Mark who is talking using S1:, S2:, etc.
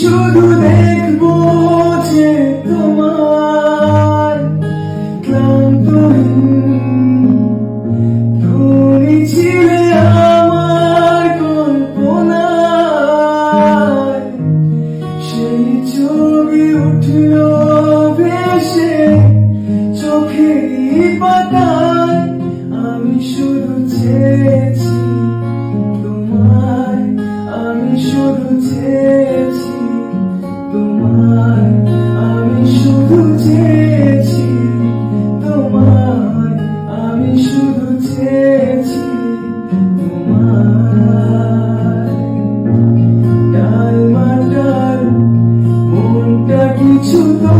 S1: শুধু দেখব যে তোমার ক্লান্তহীন তুমি ছিলে আমার কল্পনায়। সেই ছবি উঠল ভেসে চোখেরই পাতায়। আমি শুধু চেয়েছি তোমায়, আমি শুধু চেয়েছি চেয়েছি তোমায় আমি শুধু চেয়েছি ডাল মাটার মনটা কিছু তো